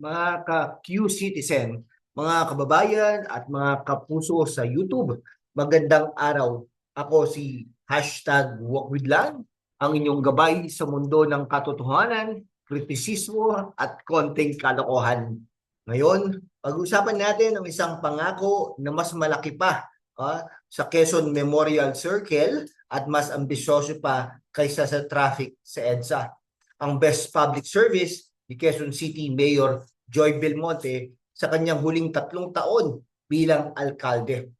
mga ka-Q citizen, mga kababayan at mga kapuso sa YouTube. Magandang araw. Ako si hashtag Wakwidlan, ang inyong gabay sa mundo ng katotohanan, kritisismo at konting kalokohan. Ngayon, pag-usapan natin ang isang pangako na mas malaki pa ah, sa Quezon Memorial Circle at mas ambisyoso pa kaysa sa traffic sa EDSA. Ang best public service ni Quezon City Mayor Joy Belmonte sa kanyang huling tatlong taon bilang alkalde.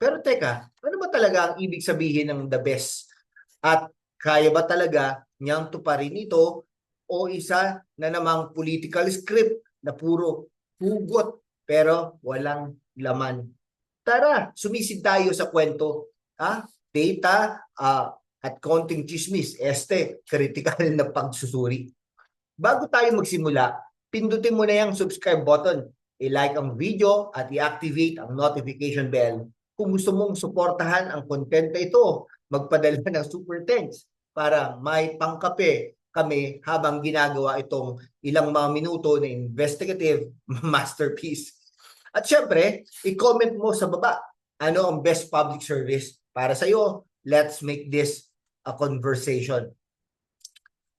Pero teka, ano ba talaga ang ibig sabihin ng the best? At kaya ba talaga niyang tuparin ito o isa na namang political script na puro hugot pero walang laman? Tara, sumisid tayo sa kwento. Ah, data ah, at konting chismis. Este, critical na pagsusuri. Bago tayo magsimula, pindutin mo na yung subscribe button, i-like ang video at i-activate ang notification bell. Kung gusto mong suportahan ang content na ito, magpadala ng super thanks para may pangkape kami habang ginagawa itong ilang mga minuto na investigative masterpiece. At syempre, i-comment mo sa baba ano ang best public service para sa iyo. Let's make this a conversation.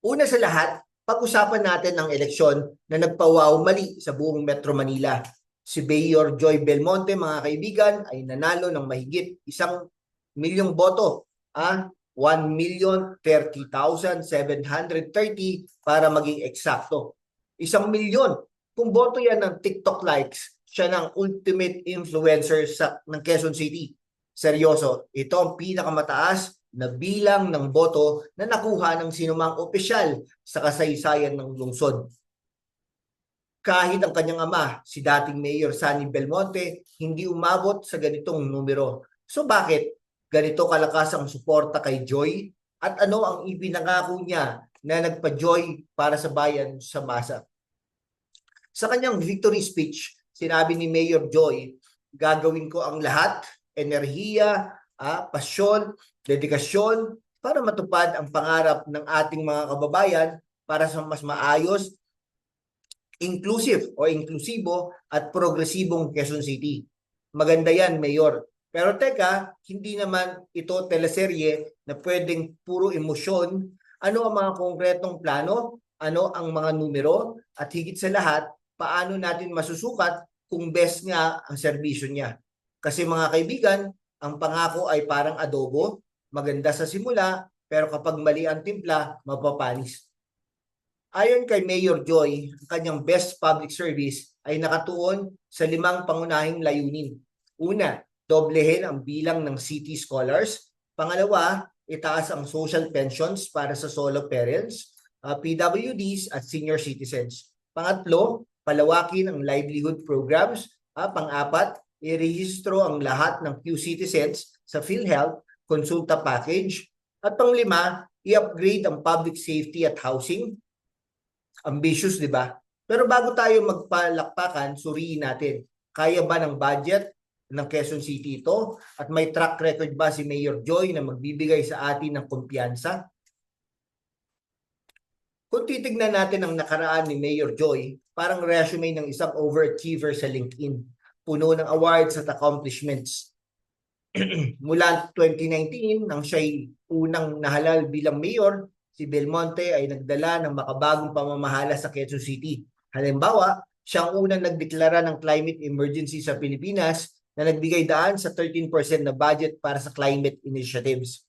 Una sa lahat, pag-usapan natin ang eleksyon na nagpawaw mali sa buong Metro Manila. Si Mayor Joy Belmonte, mga kaibigan, ay nanalo ng mahigit isang milyong boto. Ah, 1,030,730 para maging eksakto. Isang milyon. Kung boto yan ng TikTok likes, siya ng ultimate influencer sa, ng Quezon City. Seryoso, ito ang pinakamataas na bilang ng boto na nakuha ng sinumang opisyal sa kasaysayan ng lungsod. Kahit ang kanyang ama, si dating Mayor Sunny Belmonte, hindi umabot sa ganitong numero. So bakit ganito kalakas ang suporta kay Joy? At ano ang ipinangako niya na nagpa-joy para sa bayan sa masa? Sa kanyang victory speech, sinabi ni Mayor Joy, gagawin ko ang lahat, enerhiya, ah, pasyon, dedikasyon para matupad ang pangarap ng ating mga kababayan para sa mas maayos, inclusive o inklusibo at progresibong Quezon City. Maganda yan, Mayor. Pero teka, hindi naman ito teleserye na pwedeng puro emosyon. Ano ang mga konkretong plano? Ano ang mga numero? At higit sa lahat, paano natin masusukat kung best nga ang serbisyo niya? Kasi mga kaibigan, ang pangako ay parang adobo, maganda sa simula, pero kapag mali ang timpla, mapapanis. Ayon kay Mayor Joy, ang kanyang best public service ay nakatuon sa limang pangunahing layunin. Una, doblehin ang bilang ng city scholars. Pangalawa, itaas ang social pensions para sa solo parents, uh, PWDs at senior citizens. Pangatlo, palawakin ang livelihood programs. Uh, pang-apat, irehistro ang lahat ng Q citizens sa PhilHealth consulta package. At panglima, i-upgrade ang public safety at housing. Ambitious, di ba? Pero bago tayo magpalakpakan, suriin natin, kaya ba ng budget ng Quezon City ito? At may track record ba si Mayor Joy na magbibigay sa atin ng kumpiyansa? Kung titignan natin ang nakaraan ni Mayor Joy, parang resume ng isang overachiever sa LinkedIn. Puno ng awards at accomplishments. Mula 2019, nang siya'y unang nahalal bilang mayor, si Belmonte ay nagdala ng makabagong pamamahala sa Quezon City. Halimbawa, siya ang unang nagdeklara ng climate emergency sa Pilipinas na nagbigay daan sa 13% na budget para sa climate initiatives.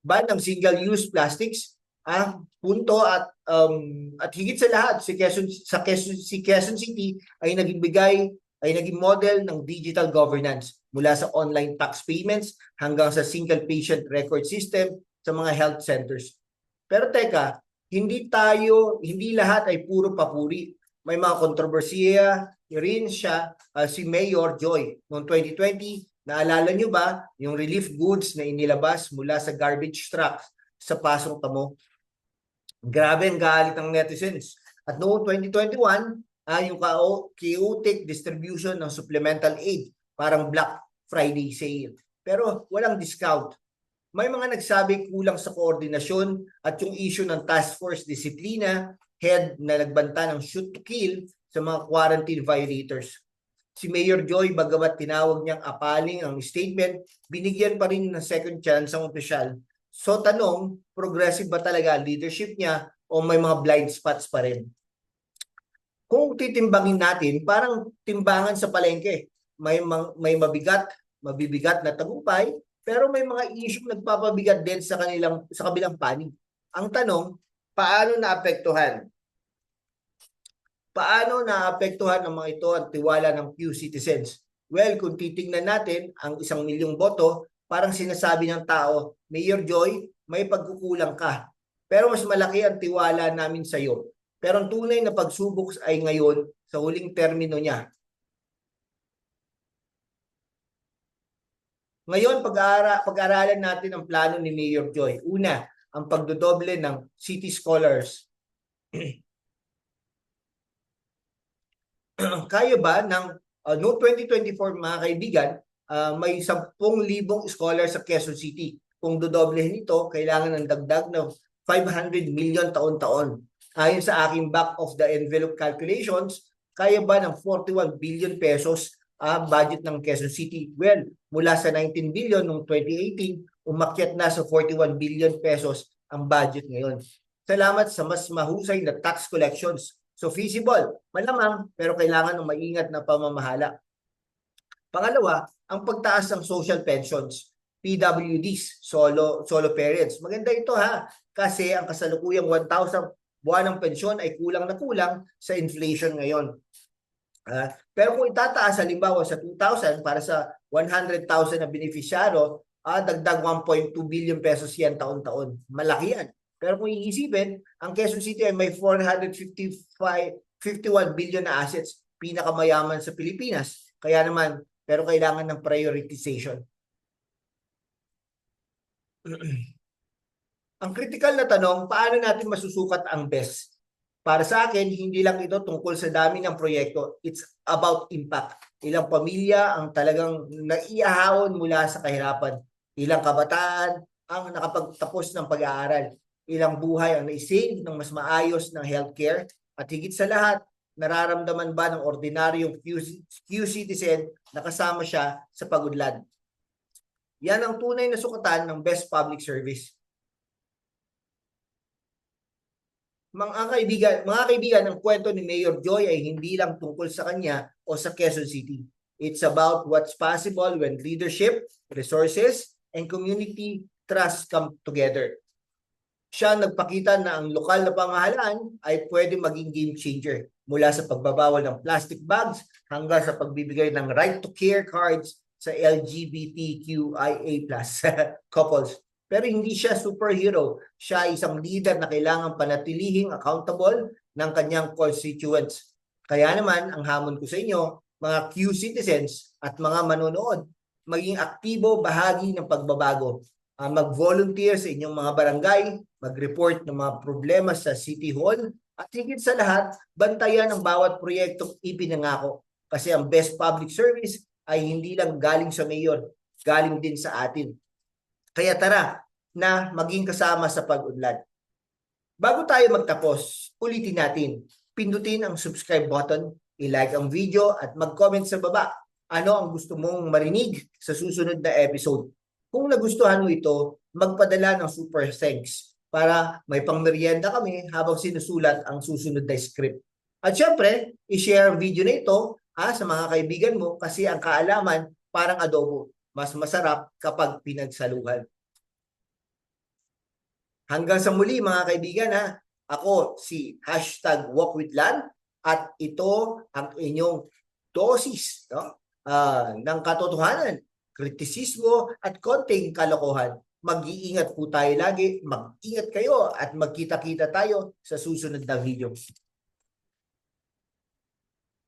Ban ng single-use plastics, ah, punto at um, at higit sa lahat si Quezon sa Quezon, si Quezon City ay nagbigay ay naging model ng digital governance mula sa online tax payments hanggang sa single patient record system sa mga health centers. Pero teka, hindi tayo, hindi lahat ay puro papuri. May mga kontrobersiya rin siya uh, si Mayor Joy noong 2020. Naalala nyo ba yung relief goods na inilabas mula sa garbage trucks sa Pasong Tamo? Grabe ang galit ng netizens. At noong 2021, uh, yung chaotic distribution ng supplemental aid, parang Black Friday sale. Pero walang discount. may mga nagsabi kulang sa koordinasyon at yung issue ng task force disiplina, head na nagbanta ng shoot to kill sa mga quarantine violators. Si Mayor Joy, bagamat tinawag niyang apaling ang statement, binigyan pa rin ng second chance ang opisyal. So tanong, progressive ba talaga leadership niya o may mga blind spots pa rin? Kung titimbangin natin, parang timbangan sa palengke. May, may mabigat, mabibigat na tagumpay, pero may mga issue nagpapabigat din sa kanilang sa kabilang panig. Ang tanong, paano naapektuhan? Paano naapektuhan ng mga ito ang tiwala ng Pew citizens? Well, kung titingnan natin ang isang milyong boto, parang sinasabi ng tao, Mayor Joy, may pagkukulang ka. Pero mas malaki ang tiwala namin sa iyo. Pero ang tunay na pagsubok ay ngayon sa huling termino niya. Ngayon, pag-aara, pag-aralan natin ang plano ni Mayor Joy. Una, ang pagdodoble ng city scholars. Kaya ba ng uh, noong 2024 mga kaibigan, uh, may 10,000 scholars sa Quezon City. Kung dodoblehin ito, kailangan ng dagdag ng 500 million taon-taon. Ayon sa aking back of the envelope calculations, kaya ba ng 41 billion pesos uh, budget ng Quezon City? Well, mula sa 19 billion noong 2018, umakyat na sa 41 billion pesos ang budget ngayon. Salamat sa mas mahusay na tax collections. So feasible, malamang, pero kailangan ng maingat na pamamahala. Pangalawa, ang pagtaas ng social pensions. PWDs, solo solo parents. Maganda ito ha, kasi ang kasalukuyang 1,000 buwan ng pensyon ay kulang na kulang sa inflation ngayon. Uh, pero kung itataas halimbawa sa 2,000 para sa 100,000 na beneficiaro, uh, dagdag 1.2 billion pesos yan taon-taon. Malaki yan. Pero kung iisipin, ang Quezon City ay may 455 51 billion na assets, pinakamayaman sa Pilipinas. Kaya naman, pero kailangan ng prioritization. ang critical na tanong, paano natin masusukat ang best? Para sa akin, hindi lang ito tungkol sa dami ng proyekto. It's about impact. Ilang pamilya ang talagang naiahawon mula sa kahirapan. Ilang kabataan ang nakapagtapos ng pag-aaral. Ilang buhay ang naisave ng mas maayos ng healthcare. At higit sa lahat, nararamdaman ba ng ordinaryong Q, citizen na kasama siya sa pagudlad? Yan ang tunay na sukatan ng best public service. Mga kaibigan, mga kaibigan, ang kwento ni Mayor Joy ay hindi lang tungkol sa kanya o sa Quezon City. It's about what's possible when leadership, resources, and community trust come together. Siya nagpakita na ang lokal na pamahalaan ay pwede maging game changer mula sa pagbabawal ng plastic bags hanggang sa pagbibigay ng right to care cards sa LGBTQIA couples. Pero hindi siya superhero. Siya ay isang leader na kailangan panatilihing accountable ng kanyang constituents. Kaya naman, ang hamon ko sa inyo, mga Q citizens at mga manonood, maging aktibo bahagi ng pagbabago. Uh, mag-volunteer sa inyong mga barangay, mag-report ng mga problema sa City Hall, at higit sa lahat, bantayan ang bawat proyektong ipinangako. Kasi ang best public service ay hindi lang galing sa mayor, galing din sa atin. Kaya tara na maging kasama sa pag-unlad. Bago tayo magtapos, ulitin natin. Pindutin ang subscribe button, i-like ang video at mag-comment sa baba ano ang gusto mong marinig sa susunod na episode. Kung nagustuhan mo ito, magpadala ng super thanks para may pangmeryenda kami habang sinusulat ang susunod na script. At syempre, i-share video na ito ha, sa mga kaibigan mo kasi ang kaalaman parang adobo mas masarap kapag pinagsaluhan. Hanggang sa muli mga kaibigan ha, ako si hashtag walkwithland at ito ang inyong dosis no? uh, ng katotohanan, kritisismo at konting kalokohan. Mag-iingat po tayo lagi, mag-ingat kayo at magkita-kita tayo sa susunod na video.